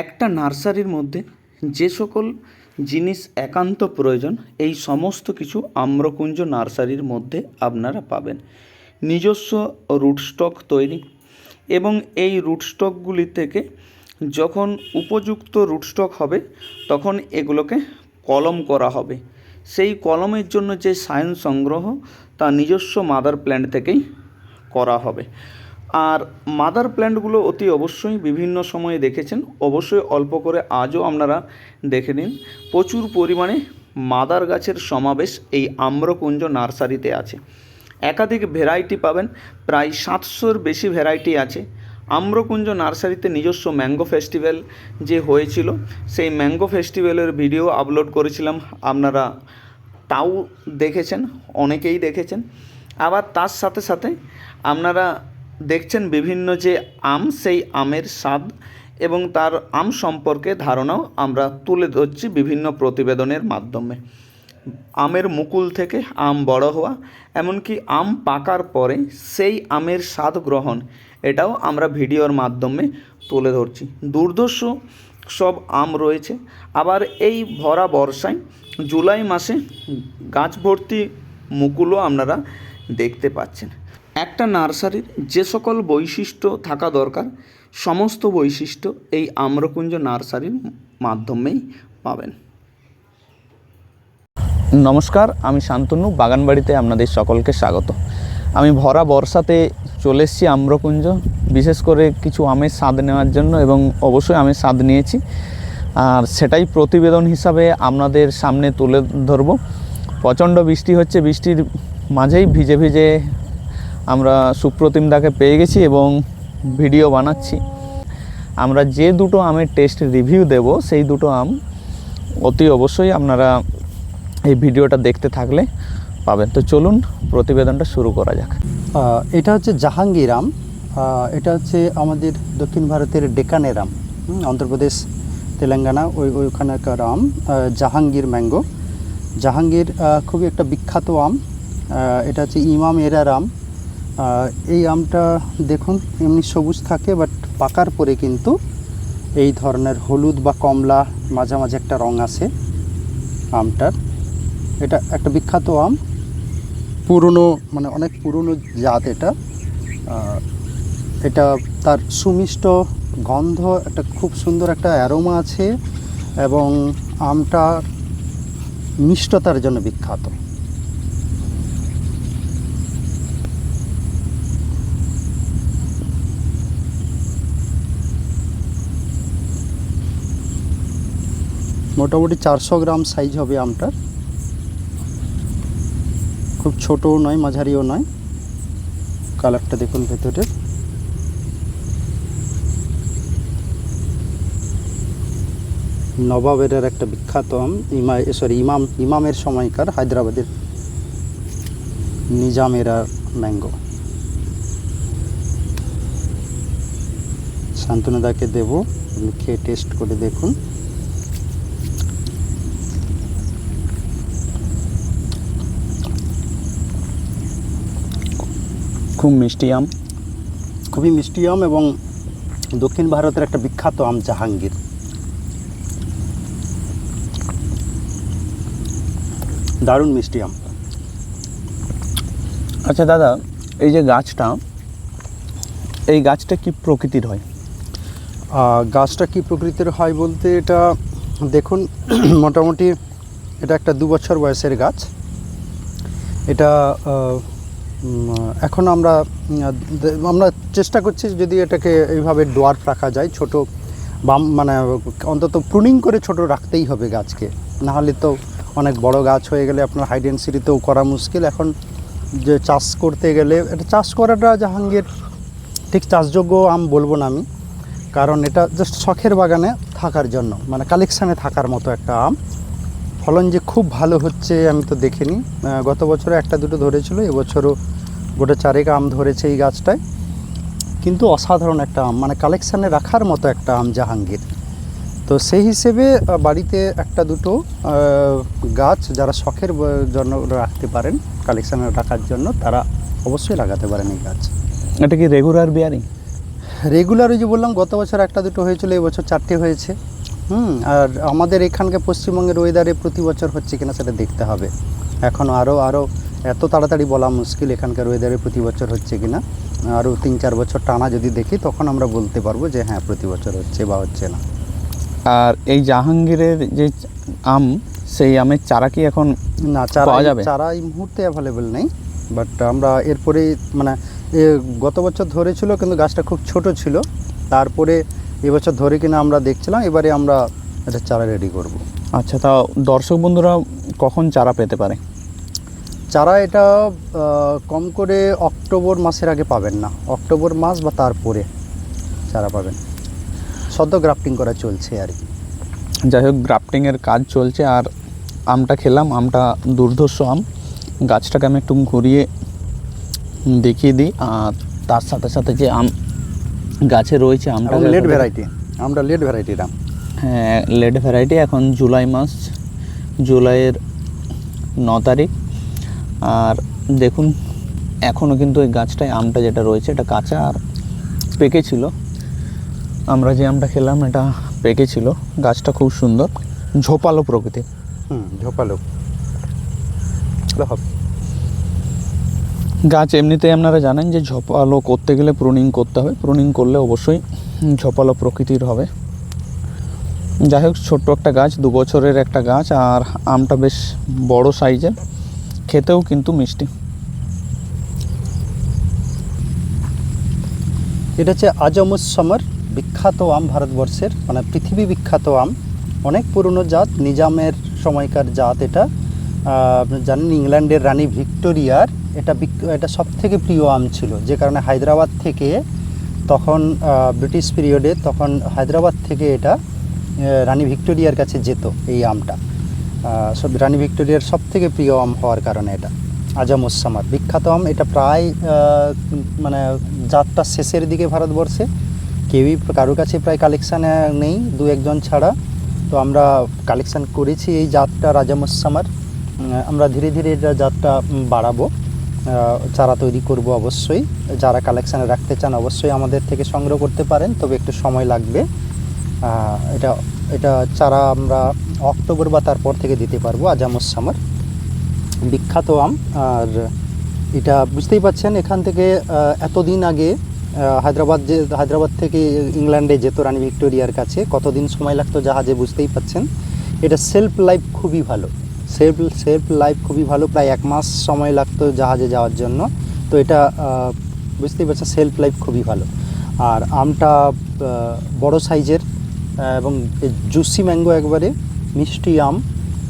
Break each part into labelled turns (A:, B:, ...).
A: একটা নার্সারির মধ্যে যে সকল জিনিস একান্ত প্রয়োজন, এই সমস্ত কিছু আম্রকুঞ্জ নার্সারির মধ্যে আপনারা পাবেন। নিজস্ব রুটস্টক তৈরি এবং এই রুটস্টকগুলি থেকে যখন উপযুক্ত রুটস্টক হবে, তখন এগুলোকে কলম করা হবে। সেই কলমের জন্য যে সায়ন সংগ্রহ, তা নিজস্ব মাদার প্ল্যান্ট থেকেই করা হবে। আর মাদার প্ল্যান্টগুলো অতি অবশ্যই বিভিন্ন সময়ে দেখেছেন। অবশ্যই অল্প করে আজও আপনারা দেখে নিন। প্রচুর পরিমাণে মাদার গাছের সমাবেশ এই আম্রকুঞ্জ নার্সারিতে আছে। একাধিক ভ্যারাইটি পাবেন, প্রায় সাতশোর বেশি ভ্যারাইটি আছে। আম্রকুঞ্জ নার্সারিতে নিজস্ব ম্যাঙ্গো ফেস্টিভ্যাল যে হয়েছিল, সেই ম্যাঙ্গো ফেস্টিভ্যালের ভিডিও আপলোড করেছিলাম। আপনারা তাও দেখেছেন, অনেকেই দেখেছেন। আবার তার সাথে সাথে আপনারা দেখছেন বিভিন্ন যে আম, সেই আমের স্বাদ এবং তার আম সম্পর্কে ধারণাও আমরা তুলে ধরছি বিভিন্ন প্রতিবেদনের মাধ্যমে। আমের মুকুল থেকে আম বড় হওয়া, এমনকি আম পাকার পরে সেই আমের স্বাদ গ্রহণ, এটাও আমরা ভিডিওর মাধ্যমে তুলে ধরছি। দুর্ধর্ষ সব আম রয়েছে। আবার এই ভরা বর্ষায় জুলাই মাসে গাছ ভর্তি মুকুলও আপনারা দেখতে পাচ্ছেন। একটা নার্সারির যে সকল বৈশিষ্ট্য থাকা দরকার, সমস্ত বৈশিষ্ট্য এই আম্রকুঞ্জ নার্সারির মাধ্যমেই পাবেন। নমস্কার, আমি শান্তনু, বাগানবাড়িতে আপনাদের সকলকে স্বাগত। আমি ভরা বর্ষাতে চলে এসেছি আম্রকুঞ্জ, বিশেষ করে কিছু আমের স্বাদ নেওয়ার জন্য এবং অবশ্যই আমের স্বাদ নিয়েছি। আর সেটাই প্রতিবেদন হিসাবে আপনাদের সামনে তুলে ধরব। প্রচণ্ড বৃষ্টি হচ্ছে, বৃষ্টির মাঝেই ভিজে ভিজে আমরা সুপ্রতিম দাকে পেয়ে গেছি এবং ভিডিও বানাচ্ছি। আমরা যে দুটো আমের টেস্ট রিভিউ দেব, সেই দুটো আম অতি অবশ্যই আপনারা এই ভিডিওটা দেখতে থাকলে পাবেন। তো চলুন প্রতিবেদনটা শুরু করা যাক।
B: এটা হচ্ছে জাহাঙ্গীর আম। এটা হচ্ছে আমাদের দক্ষিণ ভারতের ডেকানের আম। অন্ধ্রপ্রদেশ, তেলেঙ্গানা, ওই ওইখানকার আম জাহাঙ্গীর ম্যাঙ্গো। জাহাঙ্গীর খুবই একটা বিখ্যাত আম। এটা হচ্ছে ইমাম এরার আম। এই আমটা দেখুন, এমনি সবুজ থাকে বাট পাকার পরে কিন্তু এই ধরনের হলুদ বা কমলা মাঝামাঝি একটা রং আছে আমটার। এটা একটা বিখ্যাত আম, পুরনো মানে অনেক পুরনো জাত এটা। এটা তার সুমিষ্ট গন্ধ, একটা খুব সুন্দর একটা অ্যারোমা আছে এবং আমটা মিষ্টতার জন্য বিখ্যাত। মোটামুটি চারশো গ্রাম সাইজ হবে আমটার। খুব ছোটও নয়, মাঝারিও নয়। কালারটা দেখুন ভেতরের। নবাবের একটা বিখ্যাত আম, ইমা সরি ইমাম, ইমামের সময়কার হায়দ্রাবাদের নিজামেরা ম্যাঙ্গো। শান্তনুদাকে দেব খেয়ে টেস্ট করে দেখুন।
A: খুব মিষ্টি আম।
B: খুবই মিষ্টি আম এবং দক্ষিণ ভারতের একটা বিখ্যাত আম জাহাঙ্গীর। দারুণ মিষ্টি আম।
A: আচ্ছা দাদা এই যে গাছটা এই গাছটা কি প্রকৃতির হয়?
B: গাছটা কি প্রকৃতির হয় বলতে এটা দেখুন মোটামুটি এটা একটা দু বছর বয়সের গাছ। এটা এখন আমরা আমরা চেষ্টা করছি যদি এটাকে এইভাবে ডোয়ার্ফ রাখা যায়, ছোট বাম মানে অন্তত প্রুনিং করে ছোট রাখতেই হবে গাছকে। নাহলে তো অনেক বড় গাছ হয়ে গেলে আপনার হাই ডেন্সিটিতেও করা মুশকিল। এখন যে চাষ করতে গেলে, এটা চাষ করাটা জাহাঙ্গীর, ঠিক চাষযোগ্য আম বলব না আমি, কারণ এটা জাস্ট শখের বাগানে থাকার জন্য মানে কালেকশানে থাকার মতো একটা আম। ফলন যে খুব ভালো হচ্ছে আমি তো দেখিনি। গত বছরে একটা দুটো ধরেছিল, এবছরও গোটা চারেক আম ধরেছে এই গাছটায়। কিন্তু অসাধারণ একটা আম মানে কালেকশানে রাখার মতো একটা আম জাহাঙ্গীর। তো সেই হিসেবে বাড়িতে একটা দুটো গাছ যারা শখের জন্য রাখতে পারেন কালেকশানে রাখার জন্য তারা অবশ্যই লাগাতে পারেন এই গাছ।
A: এটা কি রেগুলার বিয়ারিং
B: রেগুলার ওই যে বললাম গত বছর একটা দুটো হয়েছিল এই বছর চারটে হয়েছে। হুম আর আমাদের এখানকার পশ্চিমবঙ্গের ওয়েদারে প্রতি বছর হচ্ছে কিনা সেটা দেখতে হবে। এখন আরও আরও এত তাড়াতাড়ি বলা মুশকিল এখানকার ওয়েদারে প্রতি বছর হচ্ছে কি না আরও তিন চার বছর টানা যদি দেখি তখন আমরা বলতে পারব যে হ্যাঁ প্রতি বছর হচ্ছে বা হচ্ছে না
A: আর এই জাহাঙ্গীরের যে আম সেই আমের চারা কি এখন
B: না চারা
A: যাবে?
B: চারা এই মুহূর্তে অ্যাভেলেবেল নেই বাট আমরা এরপরে মানে গত বছর ধরেছিল কিন্তু গাছটা খুব ছোট ছিল তারপরে এবছর ধরে কিনা আমরা দেখছিলাম এবারে আমরা এটা চারা রেডি করব।
A: আচ্ছা তা দর্শক বন্ধুরা কখন চারা পেতে পারে
B: চারা এটা কম করে অক্টোবর মাসের আগে পাবেন না। অক্টোবর মাস বা তারপরে চারা পাবেন। সদ্য গ্রাফটিং করা চলছে আর কি।
A: যাই হোক গ্রাফটিংয়ের কাজ চলছে। আর আমটা খেলাম আমটা দুর্ধর্ষ আম। গাছটাকে আমি একটু ঘুরিয়ে দেখিয়ে দিই। আর তার সাথে সাথে যে আম গাছে রয়েছে আমটা
B: লেট ভ্যারাইটি আমরা লেট ভ্যারাইটির আম।
A: হ্যাঁ লেড ভ্যারাইটি এখন জুলাই মাস। জুলাইয়ের ন তারিখ। আর দেখুন এখনও কিন্তু এই গাছটায় আমটা যেটা রয়েছে এটা কাঁচা আর পেকেছিল আমরা যে আমটা খেলাম এটা পেকেছিল গাছটা খুব সুন্দর ঝোপালো প্রকৃতি।
B: হুম ঝোপালো।
A: গাছ এমনিতেই আপনারা জানেন যে ঝোপালো করতে গেলে প্রুনিং করতে হবে। প্রুনিং করলে অবশ্যই ঝোপালো প্রকৃতির হবে। যাই হোক ছোট্ট একটা গাছ দু বছরের একটা গাছ আর আমটা বেশ বড় সাইজের। খেতেও কিন্তু মিষ্টি।
B: এটা হচ্ছে আজমুস সমর বিখ্যাত আম ভারতবর্ষের মানে পৃথিবী বিখ্যাত আম। অনেক পুরনো জাত, নিজামের সময়কার জাত এটা। আপনি জানেন ইংল্যান্ডের রানী ভিক্টোরিয়ার, এটা এটা সব থেকে প্রিয় আম ছিল। যে কারণে হায়দ্রাবাদ থেকে তখন ব্রিটিশ পিরিয়ডে তখন হায়দ্রাবাদ থেকে এটা রানী ভিক্টোরিয়ার কাছে যেত এই আমটা। রানী ভিক্টোরিয়ার সব থেকে প্রিয় আম হওয়ার কারণে এটা। আজমুসামার বিখ্যাত আম, এটা প্রায় মানে জাতটা শেষের দিকে ভারতবর্ষে। কেউই কারোর কাছে প্রায় কালেকশানে নেই, দু একজন ছাড়া। তো আমরা কালেকশান করেছি এই জাতটা রাজামুসামার আমরা ধীরে ধীরে এটা জাতটা বাড়াবো। চারা তৈরি করব অবশ্যই। যারা কালেকশানে রাখতে চান অবশ্যই আমাদের থেকে সংগ্রহ করতে পারেন, তবে একটু সময় লাগবে। এটা এটা চারা আমরা অক্টোবর বা তারপর থেকে দিতে পারব আজামুসামার বিখ্যাত আম, আর এটা বুঝতেই পাচ্ছেন, এখান থেকে এতদিন আগে হায়দ্রাবাদ যে, হায়দ্রাবাদ থেকে ইংল্যান্ডে যেত রানী ভিক্টোরিয়ার কাছে, কতদিন সময় লাগতো জাহাজে বুঝতেই পাচ্ছেন। এটা সেলফ লাইফ খুবই ভালো, সেলফ সেলফ লাইফ খুবই ভালো, প্রায় এক মাস সময় লাগতো জাহাজে যাওয়ার জন্য। তো এটা বুঝতেই পারছেন সেলফ লাইফ খুবই ভালো। আর আমটা বড় সাইজের এবং জুসি ম্যাঙ্গো একবারে মিষ্টি আম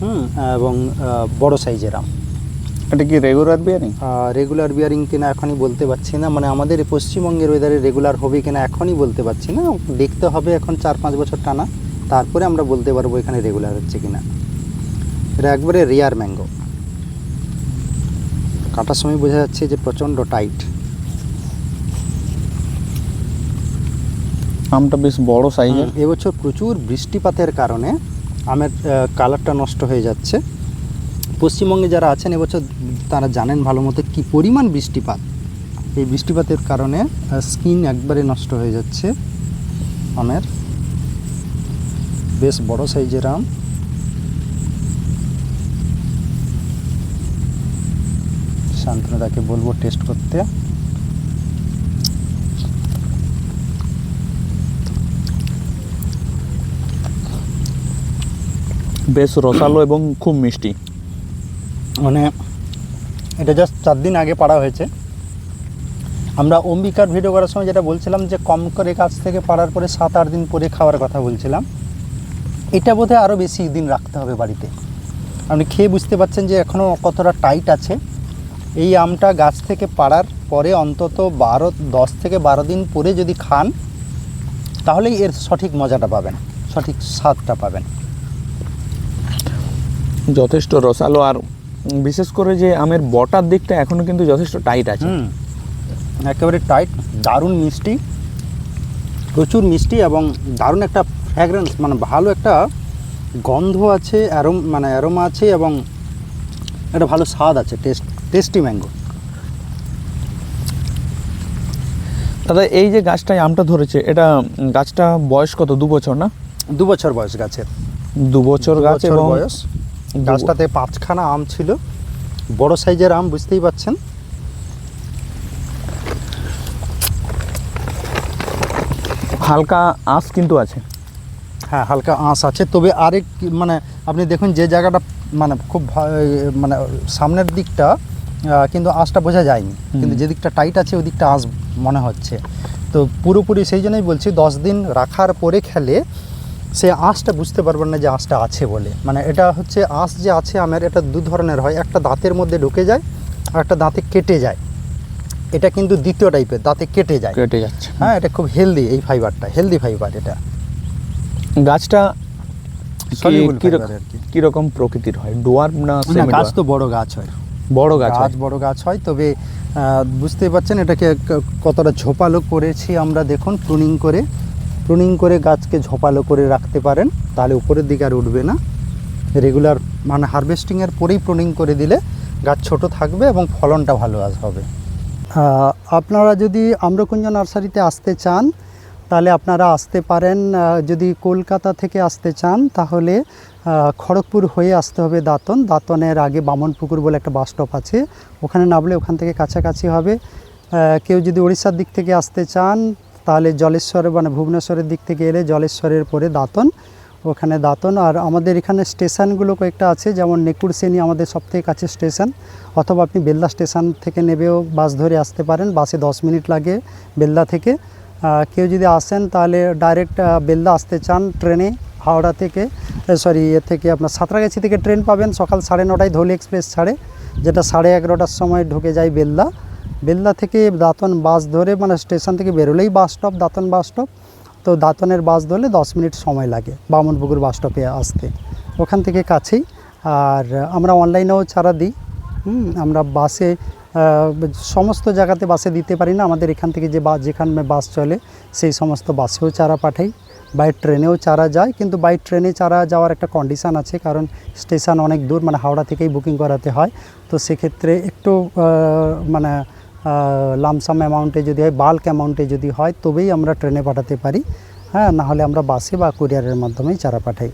B: হুম এবং বড় সাইজের আম।
A: এটা কি রেগুলার বিয়ারিং
B: রেগুলার বিয়ারিং কিনা এখনই বলতে পারছি না। মানে আমাদের পশ্চিমবঙ্গের ওয়েদারে রেগুলার হবে কিনা এখনই বলতে পারছি না। দেখতে হবে এখন চার পাঁচ বছর টানা। তারপরে আমরা বলতে পারব এখানে রেগুলার হচ্ছে কিনা। এটা একবারে রেয়ার ম্যাঙ্গো কাটার সময় বোঝা যাচ্ছে যে প্রচণ্ড টাইট
A: আমটা বেশ বড় সাইজের
B: এবছর প্রচুর বৃষ্টিপাতের কারণে আমের কালারটা নষ্ট হয়ে যাচ্ছে। পশ্চিমবঙ্গে যারা আছেন এবছর, তারা জানেন ভালো মতো কী পরিমাণ বৃষ্টিপাত। এই বৃষ্টিপাতের কারণে স্কিন একবারে নষ্ট হয়ে যাচ্ছে আমের। বেশ বড় সাইজের আম। শান্তনুদাকে বলব টেস্ট করতে।
A: বেশ রসালো এবং খুব মিষ্টি।
B: মানে এটা জাস্ট চার দিন আগে পাড়া হয়েছে। আমরা অম্বিকার ভিডিও করার সময় যেটা বলছিলাম যে কম করে কাছ থেকে পাড়ার পরে সাত, আট দিন পরে খাওয়ার কথা বলছিলাম। এটা বোধহয় আরও বেশি দিন রাখতে হবে বাড়িতে। আপনি খেয়ে বুঝতে পারছেন যে এখনও কতটা টাইট আছে। এই আমটা গাছ থেকে পাড়ার পরে অন্তত বারো, দশ থেকে বারো দিন পরে যদি খান, তাহলেই এর সঠিক মজাটা পাবেন, সঠিক স্বাদটা পাবেন।
A: যথেষ্ট রসালো আর বিশেষ করে যে আমের বটার দিকটা এখনও কিন্তু যথেষ্ট টাইট আছে।
B: একেবারে টাইট দারুণ মিষ্টি প্রচুর মিষ্টি এবং দারুণ একটা ফ্র্যাগ্রেন্স মানে ভালো একটা গন্ধ আছে অ্যারোম মানে অ্যারোমা আছে এবং একটা ভালো স্বাদ আছে টেস্ট টেস্টি ম্যাঙ্গো
C: দাদা এই যে গাছটায় আমটা ধরেছে এটা গাছটা বয়স কত? দু বছর না?
B: দু বছর বয়স গাছের।
C: দু বছর
B: দু
C: গাছ
B: বয়স। গাছটাতে পাঁচখানা আম ছিল। বড় সাইজের আম বুঝতেই পাচ্ছেন?
C: হালকা আঁশ কিন্তু আছে।
B: হ্যাঁ হালকা আঁশ আছে। তবে আরেক মানে আপনি দেখুন যে জায়গাটা মানে খুব মানে সামনের দিকটা কিন্তু আঁশটা বোঝা যায়নি। কিন্তু যে দিকটা টাইট আছে ওই দিকটা আঁশ মনে হচ্ছে। তো পুরোপুরি সেই জন্যই বলছি দশ দিন রাখার পরে খেলে সে আঁশটা বুঝতে পারবেন না যে আঁশটা আছে বলে। মানে এটা হচ্ছে আঁশ যে আছে আমের এটা দু ধরনের হয়। একটা দাঁতের মধ্যে ঢুকে যায় আর একটা দাঁতে কেটে যায়। এটা কিন্তু দ্বিতীয় টাইপের দাঁতে কেটে যায়।
C: কেটে যাচ্ছে।
B: হ্যাঁ এটা খুব হেলদি এই ফাইবারটা হেলদি ফাইবার এটা।
C: গাছটা। কীরকম প্রকৃতির হয়? ডোয়ার না
B: গাছ তো বড় গাছ হয়।
C: বড় গাছ
B: গাছ বড় গাছ হয় তবে আহ, বুঝতেই পারছেন এটাকে কতটা ঝোপালো করেছি আমরা দেখুন প্রুনিং করে। প্রুনিং করে গাছকে ঝোপালো করে রাখতে পারেন, তাহলে উপরের দিকে আর উঠবে না। রেগুলার মানে হারভেস্টিংয়ের পরেই প্রুনিং করে দিলে গাছ ছোট থাকবে এবং ফলনটা ভালো আস- হবে। আপনারা যদি আম্রকুঞ্জ নার্সারিতে আসতে চান, তাহলে আপনারা আসতে পারেন যদি কলকাতা থেকে আসতে চান, তাহলে খড়গপুর হয়ে আসতে হবে দাঁতন। দাঁতনের আগে বামনপুকুর বলে একটা বাস স্টপ আছে। ওখানে নামলে ওখান থেকে কাছাকাছি হবে। কেউ যদি উড়িষ্যার দিক থেকে আসতে চান তাহলে জলেশ্বর মানে ভুবনেশ্বরের দিক থেকে এলে জলেশ্বরের পরে দাঁতন, ওখানে দাঁতন। আর আমাদের এখানে স্টেশনগুলো কয়েকটা আছে, যেমন নেকুরসেনি আমাদের সবথেকে কাছে স্টেশন। অথবা আপনি বেলদা স্টেশন থেকে নেবেও বাস ধরে আসতে পারেন, বাসে দশ মিনিট লাগে বেলদা থেকে। কেউ যদি আসেন তাহলে ডাইরেক্ট বেলদা আসতে চান ট্রেনে, হাওড়া থেকে সরি এ থেকে আপনার সাঁতরাগাছি থেকে ট্রেন পাবেন সকাল সাড়ে নটায় ধৌলি এক্সপ্রেস ছাড়ে, যেটা সাড়ে এগারোটার সময় ঢুকে যায় বেলদা। বেলদা থেকে দাঁতন বাস ধরে মানে স্টেশন থেকে বেরোলেই bus stop, Dantan bus stop. তো দাঁতনের বাস ধরলে দশ মিনিট সময় লাগে বামনপুকুর বাস স্টপে আসতে। ওখান থেকে কাছেই। আর আমরা অনলাইনেও চারা দিই। আমরা বাসে সমস্ত জায়গাতে বাসে দিতে পারি না। আমাদের এখান থেকে যে বাস যেখানে বাস চলে, সেই সমস্ত বাসেও চারা পাঠাই। বাই ট্রেনেও চারা যায়। কিন্তু বাই ট্রেনে চারা যাওয়ার একটা কন্ডিশান আছে। কারণ স্টেশন অনেক দূর মানে হাওড়া থেকেই বুকিং করাতে হয়। তো সেক্ষেত্রে একটু মানে লামসাম অ্যামাউন্টে যদি হয় বাল্ক অ্যামাউন্টে যদি হয়, তবেই আমরা ট্রেনে পাঠাতে পারি। হ্যাঁ নাহলে আমরা বাসে বা কুরিয়ারের মাধ্যমেই চারা পাঠাই।